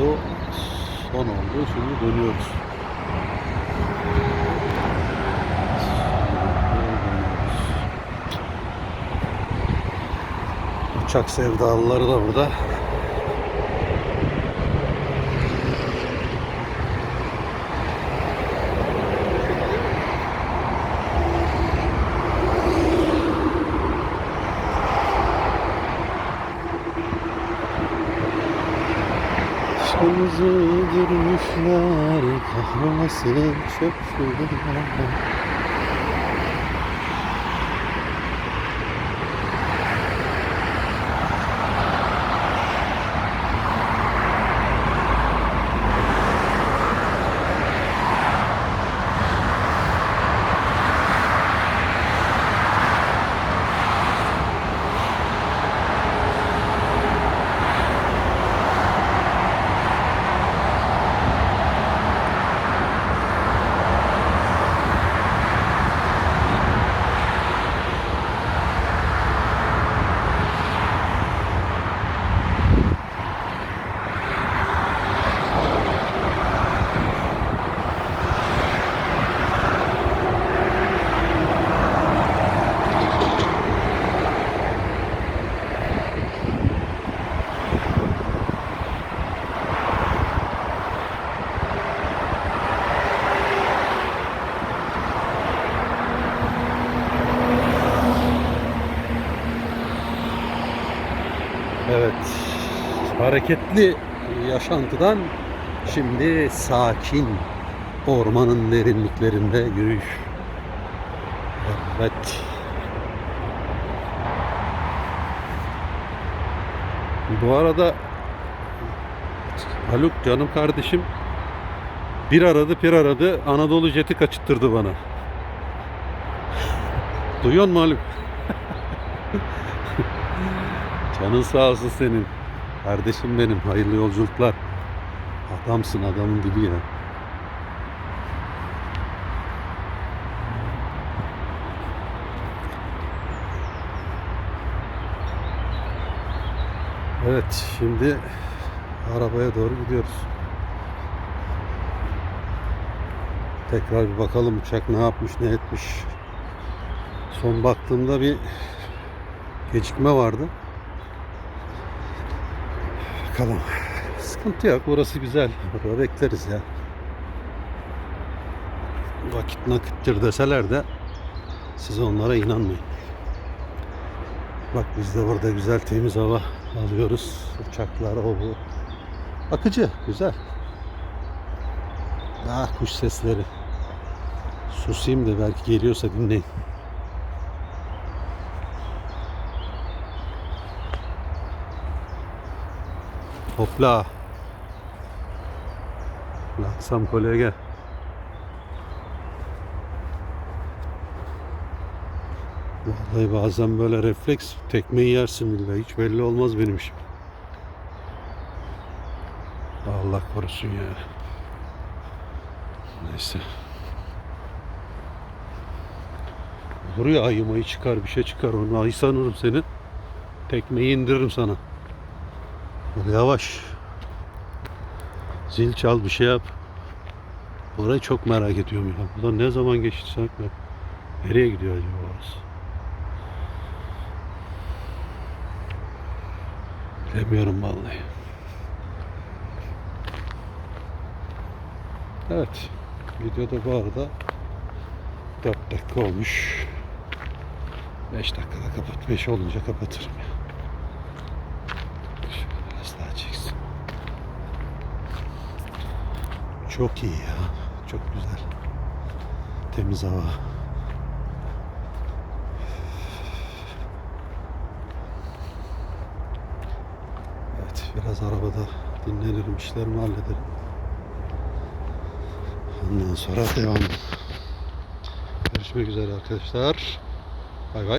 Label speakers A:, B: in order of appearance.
A: Bu son oldu. Şimdi dönüyoruz. Uçak sevdalıları da burada. Aşkımızı öldürmüşler Kahrolası çok şurada Evet. Hareketli yaşantıdan şimdi sakin ormanın derinliklerinde yürüyüş. Evet. Bu arada Haluk canım kardeşim bir aradı bir aradı Anadolu jeti kaçırttırdı bana. Duyuyor musun Haluk? Canın sağ olsun senin. Kardeşim benim. Hayırlı yolculuklar. Adamsın adamın dibi ya. Evet şimdi arabaya doğru gidiyoruz. Tekrar bir bakalım uçak ne yapmış ne etmiş. Son baktığımda bir gecikme vardı. Bakalım. Sıkıntı yok. Burası güzel. Burada bekleriz ya. Vakit nakittir deseler de siz onlara inanmayın. Bak biz de burada güzel temiz hava alıyoruz. Uçaklar o bu. Akıcı. Güzel. Ah kuş sesleri. Susayım da belki geliyorsa dinleyin. Hopla. Laksam kolege. Vallahi bazen böyle refleks tekmeyi yersin billahi. Hiç belli olmaz benim işim. Allah korusun ya. Neyse. Olur ya ayı mayı çıkar bir şey çıkar onu ayı sanırım seni. Tekmeyi indiririm sana. Yavaş. Zil çal bir şey yap. Orayı çok merak ediyorum ya. Buradan ne zaman geçtiysek ben. Nereye gidiyor acaba orası? Bilemiyorum vallahi. Evet. Videoda bu arada 4 dakika olmuş. 5 dakikada kapat. 5 olunca kapatırım ya. Şöyle biraz daha çeksin. Çok iyi ya. Çok güzel. Temiz hava. Evet biraz arabada dinlenirim işlerimi hallederim. Ondan sonra devam. Görüşmek üzere arkadaşlar. Bay bay.